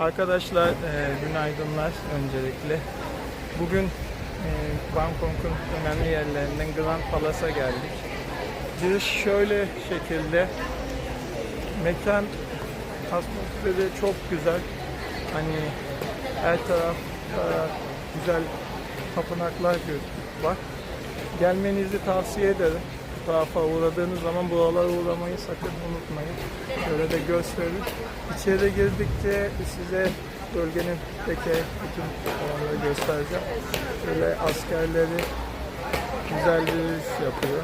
Arkadaşlar e, günaydınlar öncelikle. Bugün e, Bangkok'un önemli yerlerinden Grand Palace'a geldik. Giriş şöyle şekilde. Mekan atmosferi çok güzel. Hani her tarafta güzel tapınaklar var. Gelmenizi tavsiye ederim. Bu tarafa uğradığınız zaman buralara uğramayı sakın unutmayın. Şöyle de göstereyim. İçeri girdikçe size bölgenin peki bütün olanları göstereceğim. Şöyle askerleri güzel bir yürüyüş yapıyor.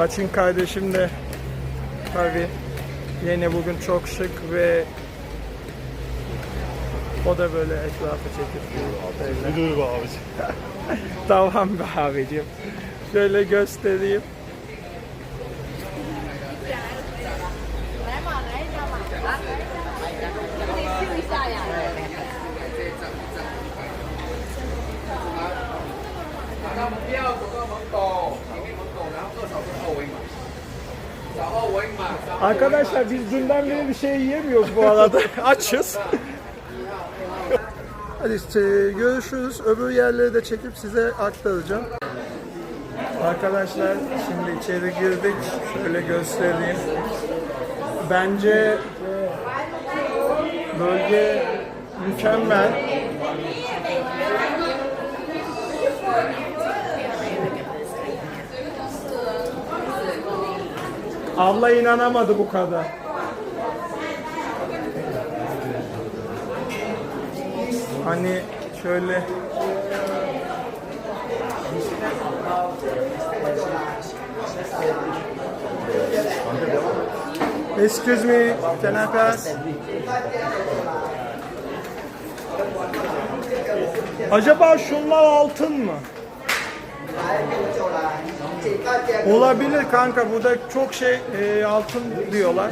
Laçin kardeşim de tabi yine bugün çok şık ve o da böyle etrafı çekip böyle. Müdür be. Tamam be abicim. Şöyle göstereyim. Arkadaşlar biz dünden beri bir şey yiyemiyoruz bu arada. Açız. Hadi işte görüşürüz. Öbür yerleri de çekip size aktaracağım. Arkadaşlar şimdi içeri girdik. Şöyle göstereyim. Bence bölge mükemmel. Abla inanamadı bu kadar. Hani şöyle Excuse me, can I pass? Acaba şunlar altın mı? Olabilir kanka burada çok şey e, altın diyorlar.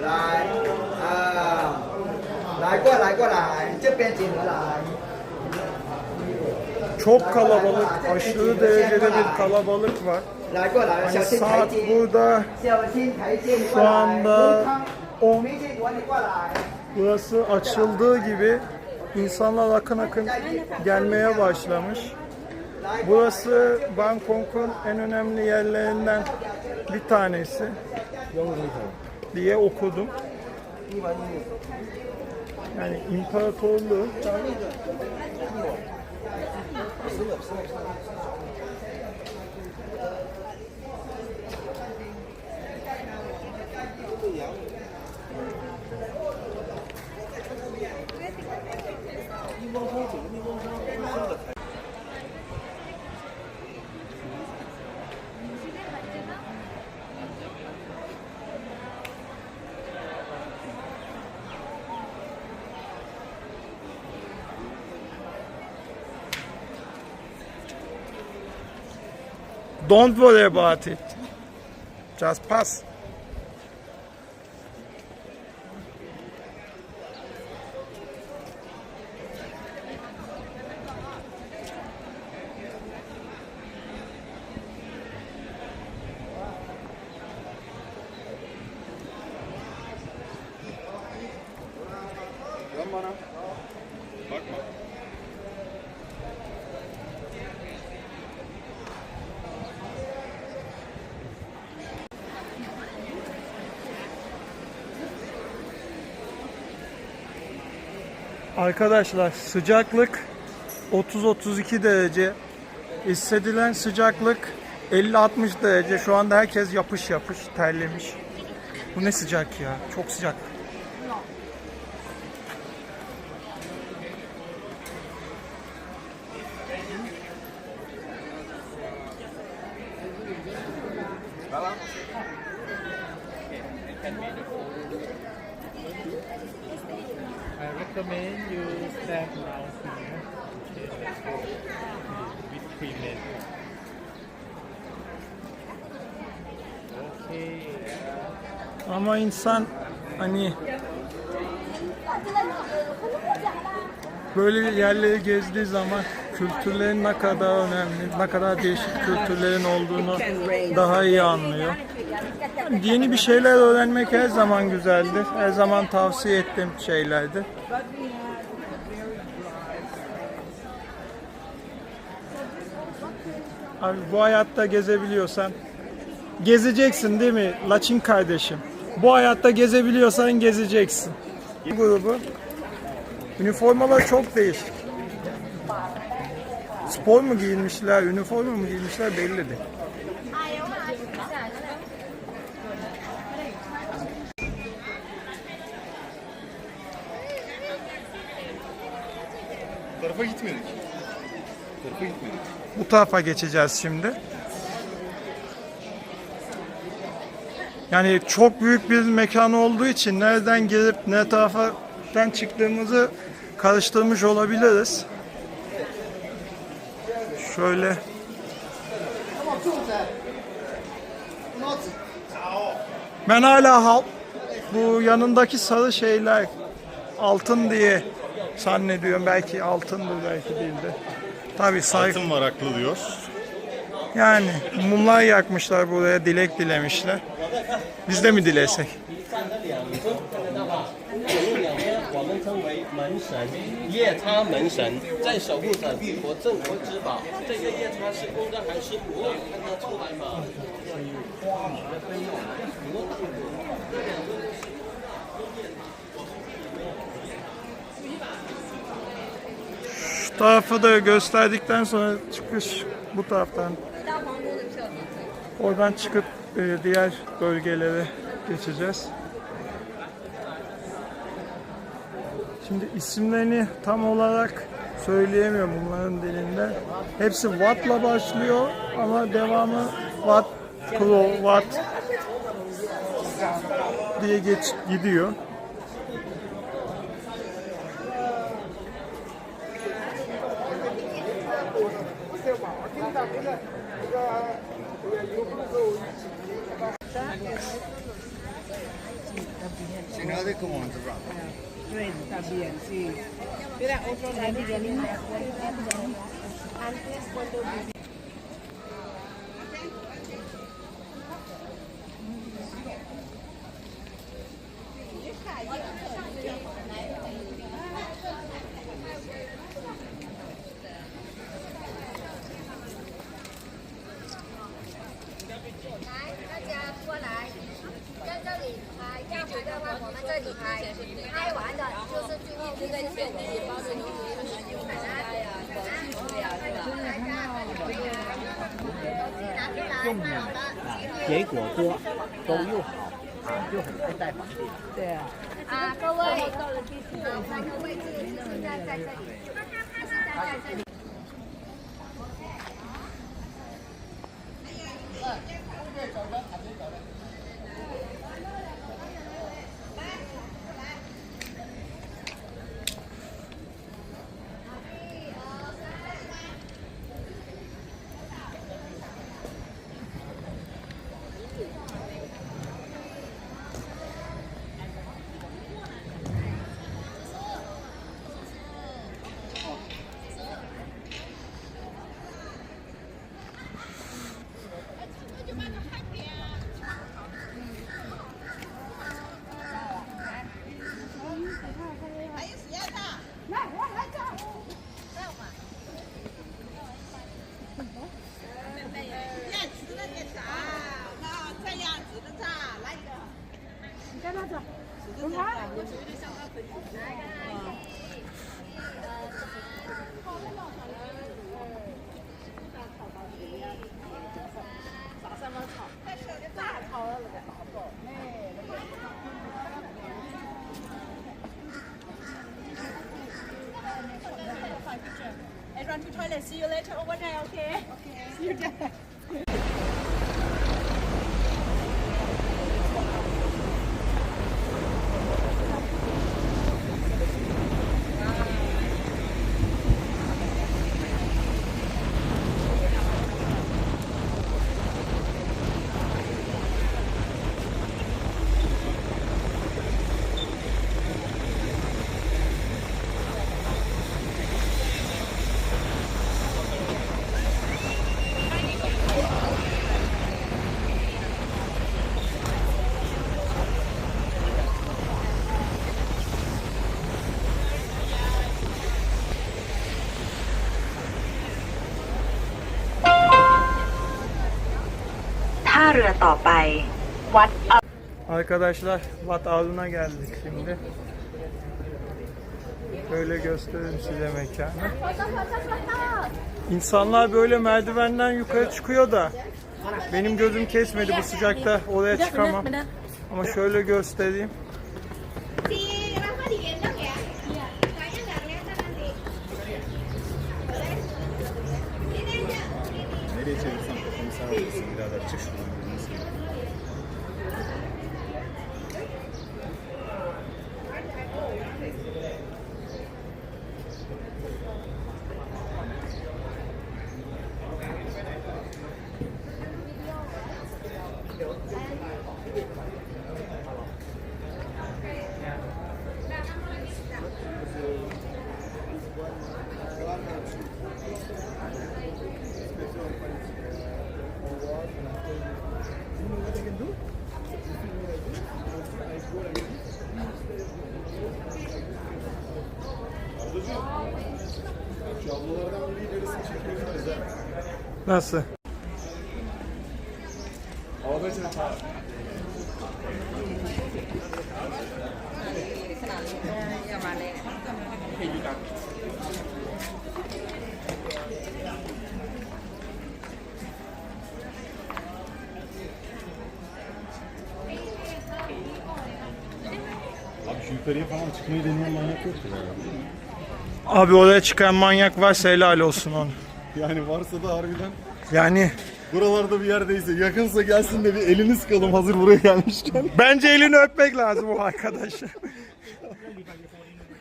Lại, à, lại qua lại qua lại, trước bên chị nữa lại. Çok kalabalık, aşırı derecede bir kalabalık var. Hani saat burada şu anda 10. Burası açıldığı gibi insanlar akın akın gelmeye başlamış. Burası Bangkok'un en önemli yerlerinden bir tanesi diye okudum. Yani imparatorluğu 失礼します。Don't worry about it. Just pass. Arkadaşlar sıcaklık 30-32 derece. Hissedilen sıcaklık 50-60 derece. Şu anda herkes yapış yapış terlemiş. Bu ne sıcak ya. Çok sıcak. Recommend you stand down here. Okay, let's go. With pre-med. Okay. Ama insan hani böyle yerleri gezdiği zaman kültürlerin ne kadar önemli, ne kadar değişik kültürlerin olduğunu daha iyi anlıyor. Yani yeni bir şeyler öğrenmek her zaman güzeldir. Her zaman tavsiye ettiğim şeylerdir. Abi bu hayatta gezebiliyorsan gezeceksin değil mi Laçin kardeşim? Bu hayatta gezebiliyorsan gezeceksin. Bu grubu üniformalar çok değişik. Spor mu giyinmişler, üniforma mı giyinmişler belli değil. Bu tarafa gitmedik. Bu tarafa gitmedik. Bu tarafa geçeceğiz şimdi. Yani çok büyük bir mekan olduğu için nereden girip ne taraftan çıktığımızı karıştırmış olabiliriz. Şöyle Ben hala hal bu yanındaki sarı şeyler altın diye zannediyorum. Belki altındır belki değildir. Tabii say Altın varaklı diyor. yani mumlar yakmışlar buraya, dilek dilemişler. Biz de mi dilesek? 我们称为门神，夜叉门神，在守护着我镇国之宝。这个夜叉是公的还是母的？看得出来吗？ Şu tarafı da gösterdikten sonra çıkış bu taraftan. Oradan çıkıp e, diğer bölgelere geçeceğiz. Şimdi isimlerini tam olarak söyleyemiyorum bunların dilinde. Hepsi Watt'la başlıyor ama devamı Watt, Klo, Watt diye geç gidiyor. Red, también, sí. Mira, otro. Antes, cuando 果多，都又好啊，就很爱带房地。对啊。啊，各位，啊，那个位置，现在在这里，现在在这里。Run to toilet. See you later over there, okay? See you there. รือต่อไป วัด Arkadaşlar Wat Arun'a geldik şimdi. Böyle göstereyim size mekanı. İnsanlar böyle merdivenden yukarı çıkıyor da benim gözüm kesmedi bu sıcakta oraya çıkamam. Ama şöyle göstereyim. Sí, abajo diciendo que vayan a la nanti. Nereye çevirsen kafanı sen alırsın birader. Çık şuradan. Nasıl? Abi şu yukarıya falan çıkmayı deneyen manyak yok ki. Abi oraya çıkan manyak varsa helal olsun onu. Yani varsa da harbiden Yani buralarda bir yerdeyse yakınsa gelsin de bir elini sıkalım hazır buraya gelmişken. bence elini öpmek lazım o arkadaşı.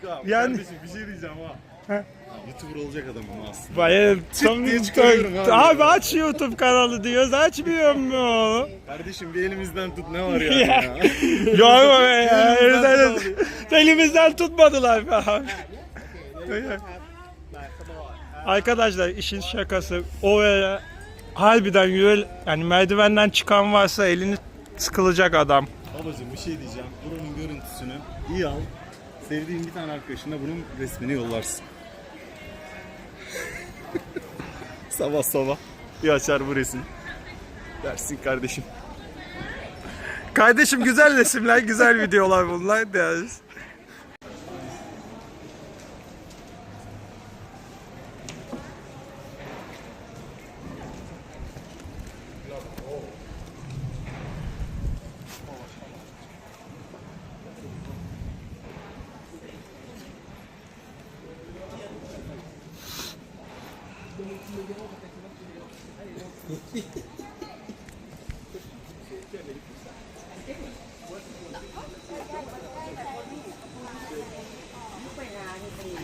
Ya Yani- kardeşim bir şey diyeceğim ha. He. YouTuber olacak adamım aslında. Bayağı diye çıkarıyorum abi. Abi aç YouTube kanalı diyoruz açmıyor mu? Kardeşim bir elimizden tut ne var yani ya. Yok be ya. Elimizden elimizden tutmadılar be abi. Arkadaşlar işin şakası oraya harbiden yürü yani merdivenden çıkan varsa elini sıkılacak adam. Babacım bir şey diyeceğim. Buranın görüntüsünü iyi al. Sevdiğin bir tane arkadaşına bunun resmini yollarsın. sabah sabah bir açar bu resim. Dersin kardeşim. Kardeşim güzel resimler, güzel videolar bunlar deriz.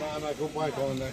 มามาคุกไว้ก่อนเลย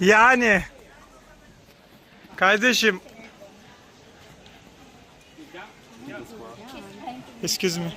Yani. Kardeşim. Excuse me.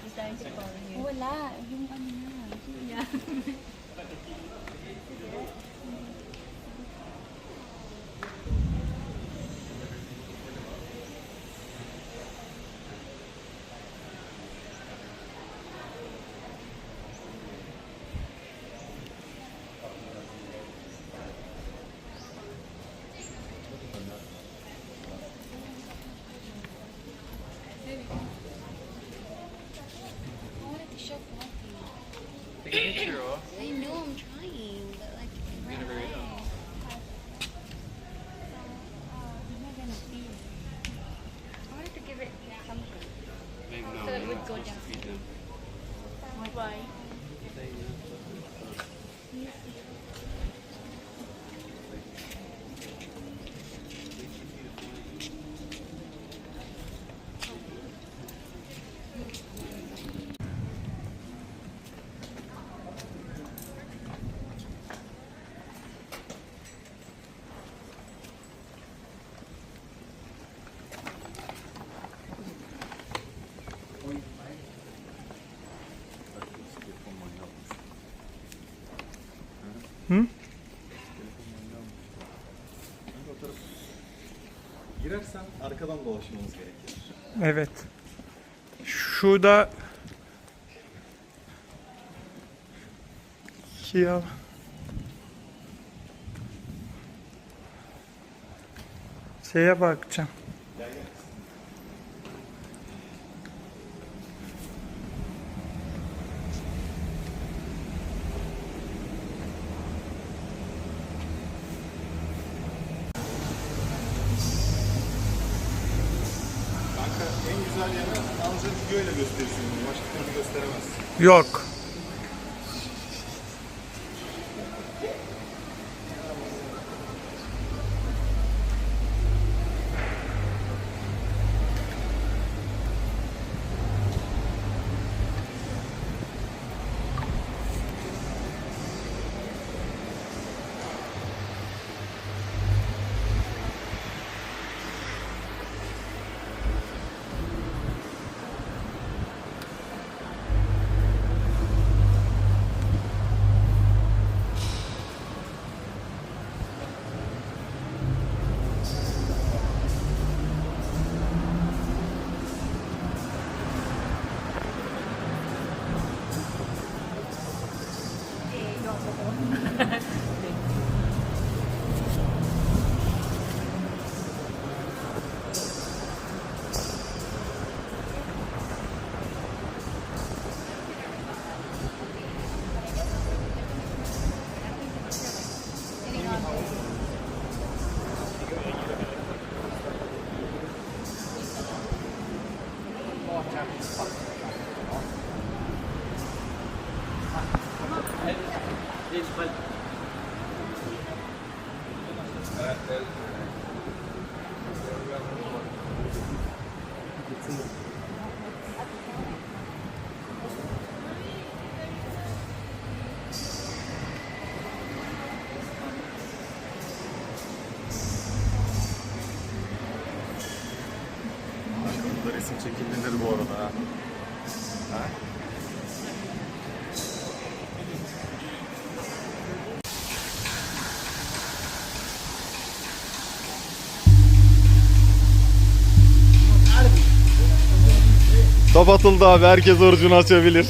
True. They knew him. Dolaşmamız gerekir. Evet. Şurada ya şeye bakacağım. Yok. Resim çekildiğinde bu arada ha. ha? Top atıldı abi. Herkes orucunu açabilir.